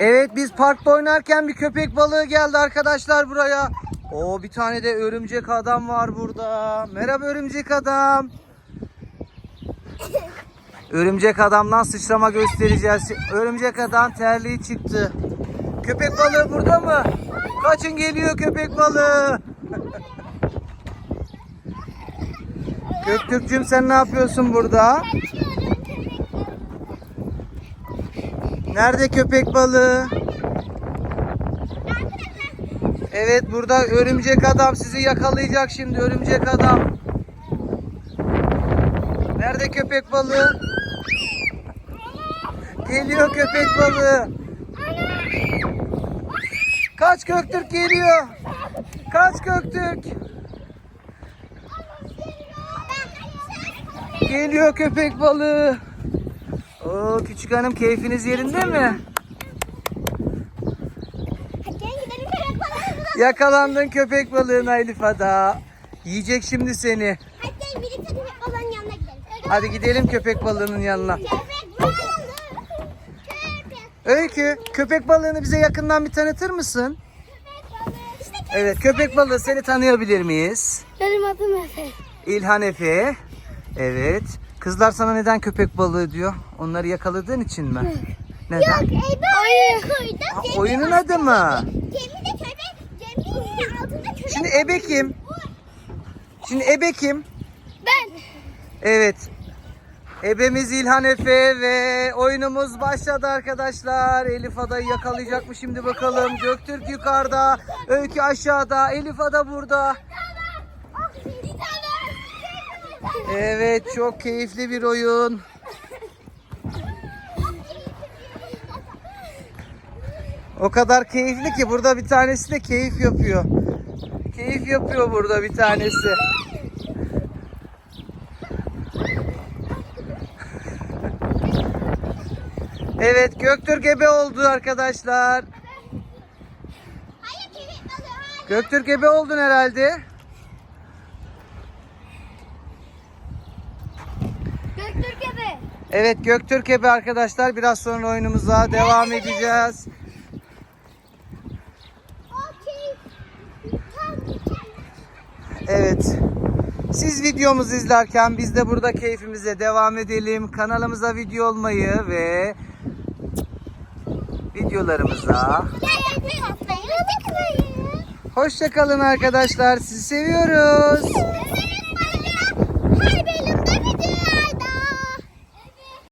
Evet biz parkta oynarken bir köpek balığı geldi arkadaşlar buraya. Oo bir tane de örümcek adam var burada. Merhaba örümcek adam. Örümcek adamdan sıçrama göstereceğiz. Örümcek adam terliği çıktı. Köpek balığı burada mı? Kaçın geliyor köpek balığı. Göktürk'cüm sen ne yapıyorsun burada? Nerede köpek balığı? Evet burada örümcek adam sizi yakalayacak şimdi örümcek adam. Nerede köpek balığı? Geliyor köpek balığı. Kaç Göktürk geliyor. Kaç Göktürk. Geliyor köpek balığı. Oo küçük hanım keyfiniz yerinde mi? Yakalandın köpek balığına Elif Ada. Yiyecek şimdi seni. Hadi gelin birlikte köpek balığının yanına gidelim. Hadi gidelim köpek balığının yanına. Köpek balığı. Köpek. Öykü, köpek balığını bize yakından bir tanıtır mısın? Köpek balığı. İşte köpek. Evet, köpek balığı seni tanıyabilir miyiz? Benim adım Efe. İlhan Efe. Evet. Kızlar sana neden köpek balığı diyor? Onları yakaladığın için mi? Neden? Yok Ebe oyun koydum. Ha, oyunun adı mı? Gemide köpek. Geminin altında köpek. Şimdi ebe kim? Şimdi ebe kim? Ben. Evet. Ebemiz İlhan Efe ve oyunumuz başladı arkadaşlar. Elif Ada'yı yakalayacak mı şimdi bakalım. Göktürk yukarıda, Öykü aşağıda, Elif Ada burada. Evet çok keyifli bir oyun. O kadar keyifli ki burada bir tanesi de keyif yapıyor. Keyif yapıyor burada bir tanesi. Evet Göktürk ebe oldu arkadaşlar. Hayır köpek balığı. Hayır. Göktürk ebe oldun herhalde. Göktürk ebe. Evet Göktürk ebe arkadaşlar. Biraz sonra oyunumuza devam edeceğiz. Evet. Siz videomuzu izlerken biz de burada keyfimize devam edelim. Kanalımıza video olmayı ve videolarımıza hoşçakalın arkadaşlar. Sizi seviyoruz.